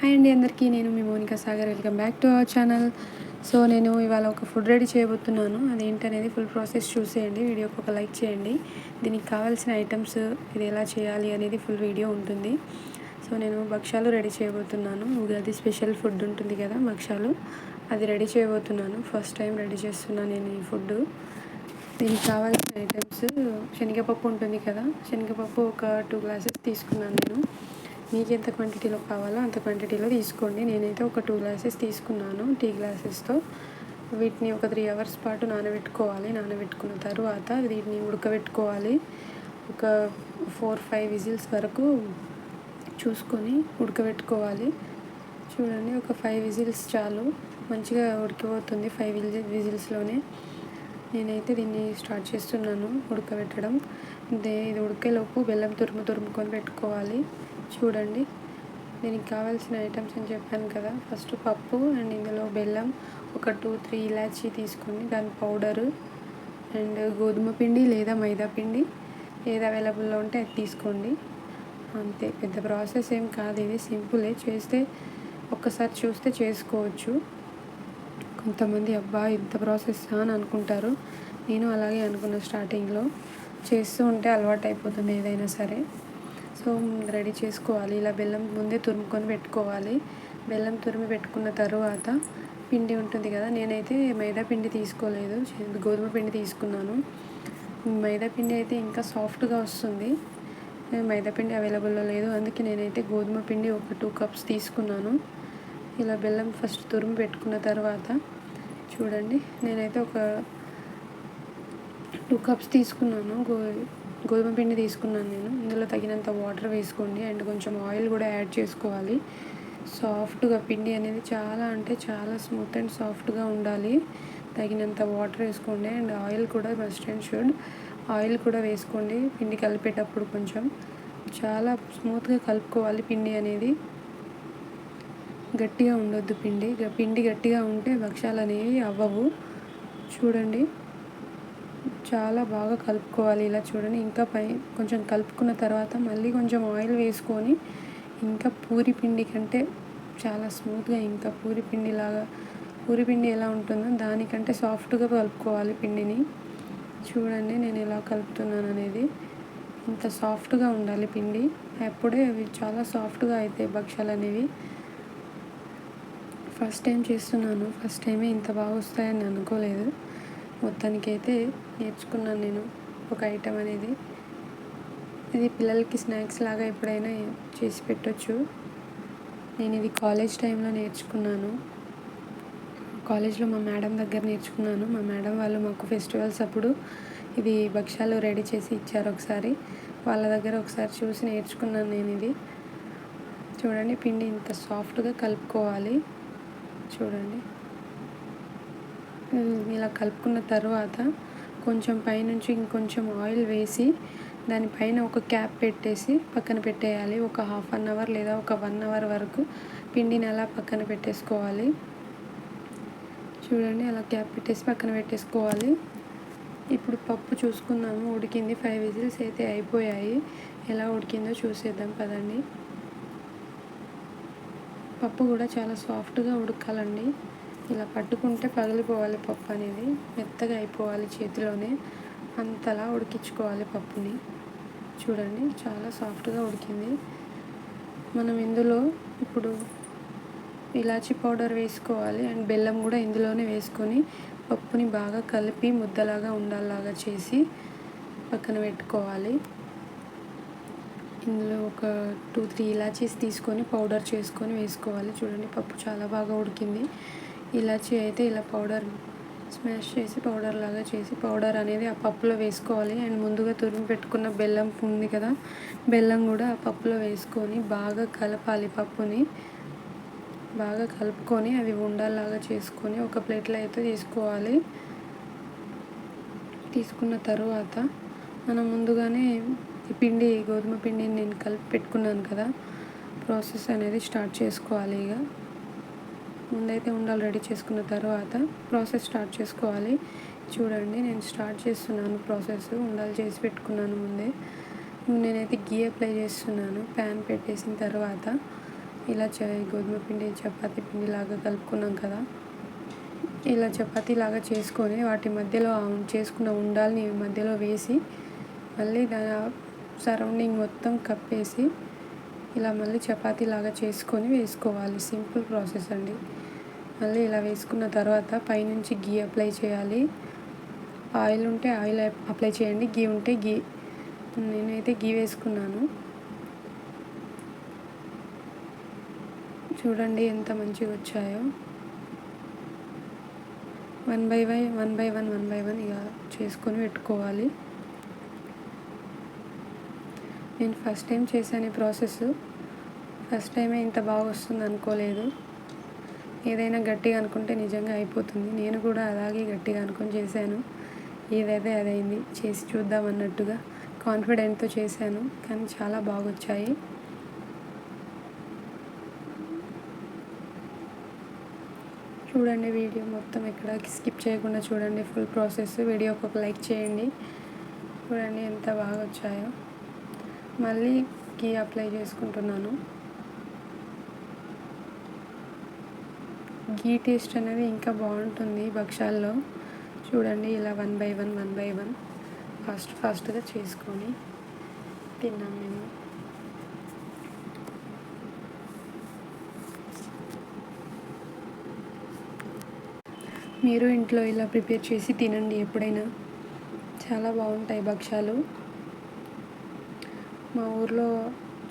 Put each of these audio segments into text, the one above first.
Hi అండి అందరికీ నేను మీ Monika Sagar. Welcome back to our channel. So నేను ఇవాళ ఒక ఫుడ్ రెడీ చేయబోతున్నాను. అదేంటనేది ఫుల్ ప్రాసెస్ చూసేయండి. వీడియోకి ఒక లైక్ చేయండి. దీనికి కావాల్సిన ఐటమ్స్ ఇది ఎలా చేయాలి అనేది ఫుల్ వీడియో ఉంటుంది. సో నేను భక్ష్యాలు రెడీ చేయబోతున్నాను. ఉగాది స్పెషల్ ఫుడ్ ఉంటుంది కదా భక్ష్యాలు. అది రెడీ చేయబోతున్నాను. ఫస్ట్ టైం రెడీ చేస్తున్నాను నేను ఈ ఫుడ్ దీనికి కావాల్సిన ఐటమ్స్ శనగపప్పు ఉంటుంది కదా. శనగపప్పు ఒక టూ గ్లాసెస్ తీసుకున్నాను నేను. మీకు ఎంత క్వాంటిటీలో కావాలో అంత క్వాంటిటీలో తీసుకోండి. నేనైతే ఒక టూ గ్లాసెస్ తీసుకున్నాను టీ గ్లాసెస్తో వీటిని ఒక త్రీ అవర్స్ పాటు నానబెట్టుకోవాలి. నానబెట్టుకున్న తర్వాత వీటిని ఉడకబెట్టుకోవాలి. ఒక ఫోర్ ఫైవ్ విజిల్స్ వరకు చూసుకొని ఉడకబెట్టుకోవాలి. చూడండి ఒక ఫైవ్ విజిల్స్ చాలు. మంచిగా ఉడికిపోతుంది ఫైవ్ విజిల్ విజిల్స్లోనే. నేనైతే దీన్ని స్టార్ట్ చేస్తున్నాను ఉడకబెట్టడం. ఇది ఉడికేలోపు బెల్లం తురుము తురుముకొని పెట్టుకోవాలి. చూడండి. దీనికి కావాల్సిన ఐటమ్స్ అని చెప్పాను కదా. ఫస్ట్ పప్పు అండ్ ఇందులో బెల్లం ఒక టూ త్రీ ఇలాచీ తీసుకొని దాని పౌడరు అండ్ గోధుమ పిండి లేదా మైదా పిండి ఏది అవైలబుల్లో ఉంటే అది తీసుకోండి. అంతే. పెద్ద ప్రాసెస్ ఏం కాదు. ఇది సింపులే. చేస్తే ఒక్కసారి చూస్తే చేసుకోవచ్చు. కొంతమంది అబ్బా ఇంత ప్రాసెస్ అని అనుకుంటారు. నేను అలాగే అనుకున్న స్టార్టింగ్లో. చేస్తూ ఉంటే అలవాటు అయిపోతుంది ఏదైనా సరే. సో రెడీ చేసుకోవాలి. ఇలా బెల్లం ముందే తురుముకొని పెట్టుకోవాలి. బెల్లం తురిమి పెట్టుకున్న తర్వాత పిండి ఉంటుంది కదా నేనైతే మైదా పిండి తీసుకోలేదు. గోధుమ పిండి తీసుకున్నాను. మైదా పిండి అయితే ఇంకా సాఫ్ట్గా వస్తుంది. మైదా పిండి అవైలబుల్లో లేదు. అందుకే నేనైతే గోధుమ పిండి ఒక టూ కప్స్ తీసుకున్నాను. ఇలా బెల్లం ఫస్ట్ తురుము పెట్టుకున్న తర్వాత చూడండి. నేనైతే ఒక టూ కప్స్ తీసుకున్నాను. గో గోధుమ పిండి తీసుకున్నాను నేను. ఇందులో తగినంత వాటర్ వేసుకోండి. అండ్ కొంచెం ఆయిల్ కూడా యాడ్ చేసుకోవాలి. సాఫ్ట్గా పిండి అనేది చాలా అంటే చాలా స్మూత్ అండ్ సాఫ్ట్గా ఉండాలి. తగినంత వాటర్ వేసుకోండి. అండ్ ఆయిల్ కూడా బెస్ట్ అండ్ షుడ్. ఆయిల్ కూడా వేసుకోండి. పిండి కలిపేటప్పుడు కొంచెం చాలా స్మూత్గా కలుపుకోవాలి పిండి అనేది. గట్టిగా ఉండొద్దు పిండి. పిండి గట్టిగా ఉంటే భక్ష్యాలు అనేవి అవ్వవు. చూడండి. చాలా బాగా కలుపుకోవాలి. ఇలా చూడండి. ఇంకా పై కొంచెం కలుపుకున్న తర్వాత మళ్ళీ కొంచెం ఆయిల్ వేసుకొని ఇంకా పూరి పిండి కంటే చాలా స్మూత్గా ఇంకా పూరి పిండి లాగా పూరి పిండి ఎలా ఉంటుందో దానికంటే సాఫ్ట్గా కలుపుకోవాలి పిండిని. చూడండి నేను ఎలా కలుపుతున్నాను అనేది. ఇంత సాఫ్ట్గా ఉండాలి పిండి. అప్పుడే అవి చాలా సాఫ్ట్గా అవుతాయి భక్ష్యాలు అనేవి. ఫస్ట్ టైం చేస్తున్నాను? ఫస్ట్ టైమే ఇంత బాగా వస్తాయని అనుకోలేదు. మొత్తానికైతే నేర్చుకున్నాను నేను ఒక ఐటెం అనేది. ఇది పిల్లలకి స్నాక్స్ లాగా ఎప్పుడైనా చేసి పెట్టచ్చు. నేను ఇది కాలేజ్ టైంలో నేర్చుకున్నాను. కాలేజ్లో మా మేడం దగ్గర నేర్చుకున్నాను. మా మేడం వాళ్ళు మాకు ఫెస్టివల్స్ అప్పుడు ఇది భక్ష్యాలు రెడీ చేసి ఇచ్చారు ఒకసారి. వాళ్ళ దగ్గర ఒకసారి చూసి నేర్చుకున్నాను నేను ఇది. చూడండి పిండి ఇంత సాఫ్ట్గా కలుపుకోవాలి. చూడండి. ఇలా కలుపుకున్న తర్వాత కొంచెం పైనుంచి ఇంకొంచెం ఆయిల్ వేసి దానిపైన ఒక క్యాప్ పెట్టేసి పక్కన పెట్టేయాలి. ఒక హాఫ్ అన్ అవర్ లేదా ఒక వన్ అవర్ వరకు పిండిని అలా పక్కన పెట్టేసుకోవాలి. చూడండి అలా క్యాప్ పెట్టేసి పక్కన పెట్టేసుకోవాలి. ఇప్పుడు పప్పు చూసుకున్నాము ఉడికింది ఫైవ్ విజిల్స్ అయితే అయిపోయాయి. ఎలా ఉడికిందో చూసేద్దాం పదండి. పప్పు కూడా చాలా సాఫ్ట్గా ఉడకాలండి. ఇలా పట్టుకుంటే పగిలిపోవాలి పప్పు అనేది. మెత్తగా అయిపోవాలి చేతిలోనే. అంతలా ఉడికించుకోవాలి పప్పుని. చూడండి చాలా సాఫ్ట్గా ఉడికింది. మనం ఇందులో ఇప్పుడు ఇలాచీ పౌడర్ వేసుకోవాలి అండ్ బెల్లం కూడా ఇందులోనే వేసుకొని పప్పుని బాగా కలిపి ముద్దలాగా ఉండాలాగా చేసి పక్కన పెట్టుకోవాలి. ఇందులో ఒక టూ త్రీ ఇలాచీస్ తీసుకొని పౌడర్ చేసుకొని వేసుకోవాలి. చూడండి పప్పు చాలా బాగా ఉడికింది. ఇలాచి అయితే ఇలా పౌడర్ స్మాష్ చేసి పౌడర్ లాగా చేసి పౌడర్ అనేది ఆ పప్పులో వేసుకోవాలి. అండ్ ముందుగా తురిమి పెట్టుకున్న బెల్లం ఉంది కదా బెల్లం కూడా ఆ పప్పులో వేసుకొని బాగా కలపాలి పప్పుని. బాగా కలుపుకొని అవి ఉండలాగా చేసుకొని ఒక ప్లేట్లో అయితే తీసుకోవాలి. తీసుకున్న తర్వాత మనం ముందుగానే పిండి గోధుమ పిండిని నేను కలిపి పెట్టుకున్నాను కదా ప్రాసెస్ అనేది స్టార్ట్ చేసుకోవాలి ఇక. ముందైతే ఉండాలి రెడీ చేసుకున్న తర్వాత ప్రాసెస్ స్టార్ట్ చేసుకోవాలి. చూడండి నేను స్టార్ట్ చేస్తున్నాను ప్రాసెస్. ఉండాలి చేసి పెట్టుకున్నాను ముందే. నేనైతే గీ అప్లై చేస్తున్నాను. ప్యాన్ పెట్టేసిన తర్వాత ఇలా చ గోధుమ పిండి చపాతీ పిండి లాగా కలుపుకున్నాం కదా. ఇలా చపాతీ లాగా చేసుకొని వాటి మధ్యలో చేసుకున్న ఉండాలని మధ్యలో వేసి మళ్ళీ దాని సరౌండింగ్ మొత్తం కప్పేసి ఇలా మళ్ళీ చపాతీ లాగా చేసుకొని వేసుకోవాలి. సింపుల్ ప్రాసెస్ అండి. మళ్ళీ ఇలా వేసుకున్న తర్వాత పైనుంచి గీ అప్లై చేయాలి. ఆయిల్ ఉంటే ఆయిల్ అప్లై చేయండి. గీ ఉంటే గీ. నేనైతే గీ వేసుకున్నాను. చూడండి ఎంత మంచిగా వచ్చాయో. One by why one by one one by one ఇక చేసుకొని పెట్టుకోవాలి. నేను ఫస్ట్ టైం చేశాను ఈ ప్రాసెస్ ఫస్ట్ టైమే ఇంత బాగా వస్తుంది అనుకోలేదు. ఏదైనా గట్టిగా అనుకుంటే నిజంగా అయిపోతుంది. నేను కూడా అలాగే గట్టిగా అనుకొని చేశాను. ఏదైతే అదైంది చేసి చూద్దాం అన్నట్టుగా కాన్ఫిడెంట్తో చేశాను. కానీ చాలా బాగా వచ్చాయి చూడండి వీడియో మొత్తం ఎక్కడ స్కిప్ చేయకుండా చూడండి ఫుల్ ప్రాసెస్ వీడియోకి ఒక లైక్ చేయండి. చూడండి ఎంత బాగా వచ్చాయో మళ్ళీ గీ అప్లై చేసుకుంటున్నాను. గీ టేస్ట్ అనేది ఇంకా బాగుంటుంది భక్షాల్లో చూడండి ఇలా one by one one by one. Fast ఫాస్ట్గా చేసుకొని తిన్నాం మేము. మీరు ఇంట్లో ఇలా ప్రిపేర్ చేసి తినండి ఎప్పుడైనా. చాలా బాగుంటాయి భక్షాలు మా ఊర్లో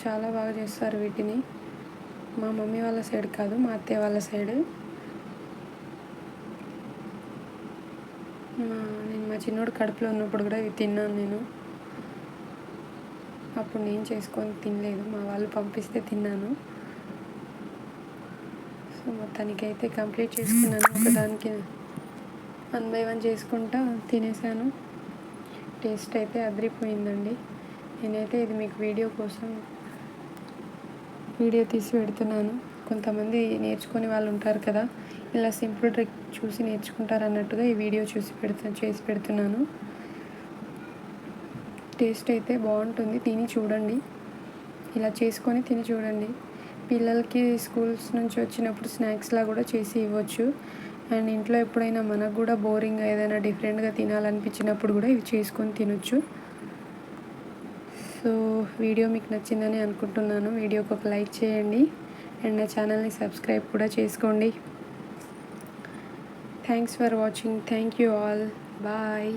చాలా బాగా చేస్తారు వీటిని. మా మమ్మీ వాళ్ళ సైడ్ కాదు మా అత్తయ్య వాళ్ళ సైడ్. నేను మా చిన్నోడు కడుపులో ఉన్నప్పుడు కూడా ఇవి తిన్నాను నేను. అప్పుడు నేను చేసుకొని తినలేదు మా వాళ్ళు పంపిస్తే తిన్నాను. సో మొత్తానికైతే కంప్లీట్ చేసుకున్నాను ఒకదానికి వన్ బై వన్ చేసుకుంటా తినేసాను. టేస్ట్ అయితే అదిరిపోయిందండి. నేనైతే ఇది మీకు వీడియో కోసం వీడియో తీసి పెడుతున్నాను. కొంతమంది నేర్చుకునే వాళ్ళు ఉంటారు కదా ఇలా సింపుల్ ట్రిక్ చూసి నేర్చుకుంటారు అన్నట్టుగా ఈ వీడియో చూసి పెడుతు చేసి పెడుతున్నాను. టేస్ట్ అయితే బాగుంటుంది. తిని చూడండి. ఇలా చేసుకొని తిని చూడండి. పిల్లలకి స్కూల్స్ నుంచి వచ్చినప్పుడు స్నాక్స్లా కూడా చేసి ఇవ్వచ్చు. అండ్ ఇంట్లో ఎప్పుడైనా మనకు కూడా బోరింగ్ ఏదైనా డిఫరెంట్గా తినాలనిపించినప్పుడు కూడా ఇవి చేసుకొని తినొచ్చు. సో వీడియో మీకు నచ్చిందని అనుకుంటున్నాను. వీడియోకి ఒక లైక్ చేయండి. అండ్ నా ఛానల్ని సబ్స్క్రైబ్ కూడా చేసుకోండి. Thanks for watching. Thank you all. Bye.